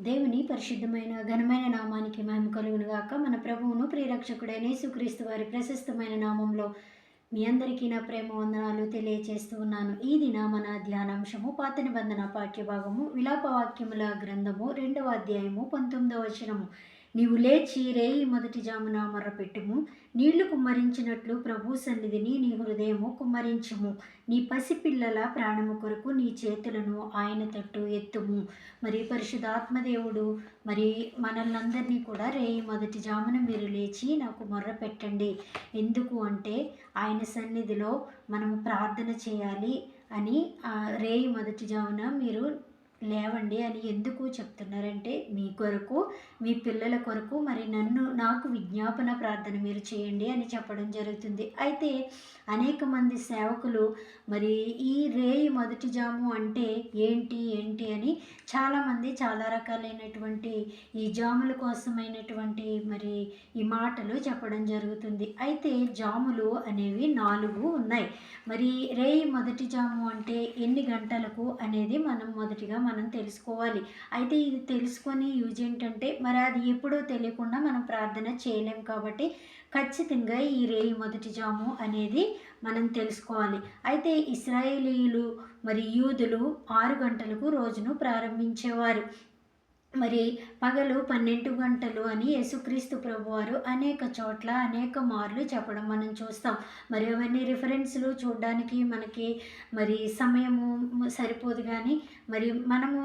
దేవుని పరిశుద్ధమైన ఘనమైన నామానికి మహిమ కలుగునుగాక. మన ప్రభువును ప్రియరక్షకుడైన యేసుక్రీస్తు వారి ప్రశస్తమైన నామంలో మీ అందరికీ నా ప్రేమ వందనాలు తెలియచేస్తూ ఉన్నాను. ఈ దిన మన ధ్యానాంశము పాత నిబంధన పాఠ్యభాగము విలాపవాక్యముల గ్రంథము రెండవ అధ్యాయము పంతొమ్మిదవ వచనము. నీవు లేచి రేయి మొదటి జామున మొర్రపెట్టుము. నీళ్ళు కుమ్మరించినట్లు ప్రభు సన్నిధిని నీ హృదయము కుమ్మరించుము. నీ పసిపిల్లల ప్రాణము కొరకు నీ చేతులను ఆయన తట్టు ఎత్తుము. మరి పరిశుధాత్మదేవుడు మరి మనల్నందరినీ కూడా రేయి మొదటి జామున మీరు లేచి నాకు మొర్ర పెట్టండి ఎందుకు అంటే ఆయన సన్నిధిలో మనము ప్రార్థన చేయాలి అని రేయి మొదటి జామున మీరు లేవండి అని ఎందుకు చెప్తున్నారంటే మీ కొరకు మీ పిల్లల కొరకు మరి నన్ను నాకు విజ్ఞాపన ప్రార్థన మీరు చేయండి అని చెప్పడం జరుగుతుంది. అయితే అనేక మంది సేవకులు మరి ఈ రేయి మొదటి జాము అంటే ఏంటి ఏంటి అని చాలామంది చాలా రకాలైనటువంటి ఈ జాముల కోసమైనటువంటి మరి ఈ మాటలు చెప్పడం జరుగుతుంది. అయితే జాములు అనేవి నాలుగు ఉన్నాయి. మరి రేయి మొదటి జాము అంటే ఎన్ని గంటలకు అనేది మనం మొదటిగా మనం తెలుసుకోవాలి. అయితే ఇది తెలుసుకొని యూజ్ ఏంటంటే మరి అది ఎప్పుడో తెలియకుండా మనం ప్రార్థన చేయలేం కాబట్టి ఖచ్చితంగా ఈ రేయి మొదటి జాము అనేది మనం తెలుసుకోవాలి. అయితే ఇస్రాయేలీలు మరి యూదులు ఆరు గంటలకు రోజును ప్రారంభించేవారు. మరి పగలు పన్నెండు గంటలు అని యేసుక్రీస్తు ప్రభువారు అనేక చోట్ల అనేక మార్లు చెప్పడం మనం చూస్తాం. మరి అవన్నీ రిఫరెన్స్లు చూడడానికి మనకి మరి సమయము సరిపోదు కానీ మరి మనము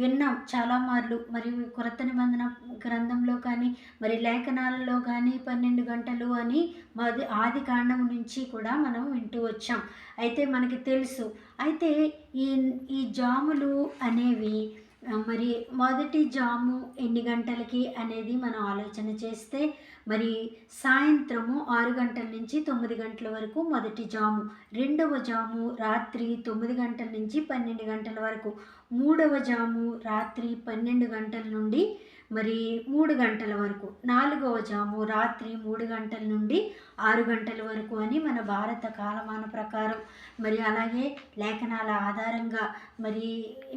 విన్నాం చాలా మార్లు. మరి కొరత నిబంధన గ్రంథంలో కానీ మరి లేఖనాలలో కానీ పన్నెండు గంటలు అని మాది ఆది కాండం నుంచి కూడా మనం వింటూ వచ్చాం. అయితే మనకి తెలుసు. అయితే ఈ ఈ జాములు అనేవి మరి మొదటి జాము ఎన్ని గంటలకి అనేది మనం ఆలోచన చేస్తే మరి సాయంత్రము ఆరు గంటల నుంచి తొమ్మిది గంటల వరకు మొదటి జాము రెండవ జాము రాత్రి తొమ్మిది గంటల నుంచి పన్నెండు గంటల వరకు మూడవ జాము రాత్రి పన్నెండు గంటల నుండి మరి మూడు గంటల వరకు నాలుగవ జాము రాత్రి మూడు గంటల నుండి ఆరు గంటల వరకు అని మన భారత కాలమాన ప్రకారం మరి అలాగే లేఖనాల ఆధారంగా మరి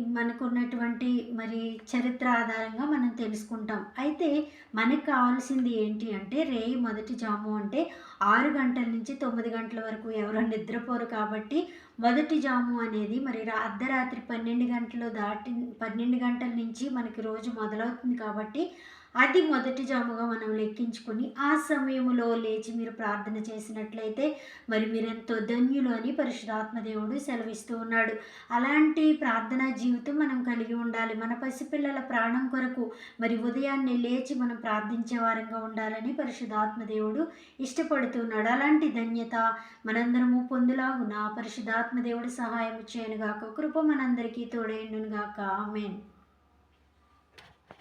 మనకున్నటువంటి మరి చరిత్ర ఆధారంగా మనం తెలుసుకుంటాం. అయితే మనకు కావాల్సింది ఏంటి అంటే రేయి మొదటి జాము అంటే ఆరు గంటల నుంచి తొమ్మిది గంటల వరకు ఎవరో నిద్రపోరు కాబట్టి మొదటి జాము అనేది మరి అర్ధరాత్రి పన్నెండు గంటలు దాటి పన్నెండు గంటల నుంచి మనకి రోజు మొదలవుతుంది కాబట్టి అది మొదటి జాముగా మనం లెక్కించుకొని ఆ సమయంలో లేచి మీరు ప్రార్థన చేసినట్లయితే మరి మీరెంతో ధన్యులు అని పరిశుధాత్మదేవుడు సెలవిస్తూ ఉన్నాడు. అలాంటి ప్రార్థనా జీవితం మనం కలిగి ఉండాలి. మన పసిపిల్లల ప్రాణం కొరకు మరి ఉదయాన్నే లేచి మనం ప్రార్థించే వారంగా ఉండాలని పరిశుధాత్మదేవుడు ఇష్టపడుతున్నాడు. అలాంటి ధన్యత మనందరము పొందులాగున పరిశుధాత్మదేవుడు సహాయం చేయనుగాక కృప మనందరికీ తోడేయండునుగాక ఆమెన్.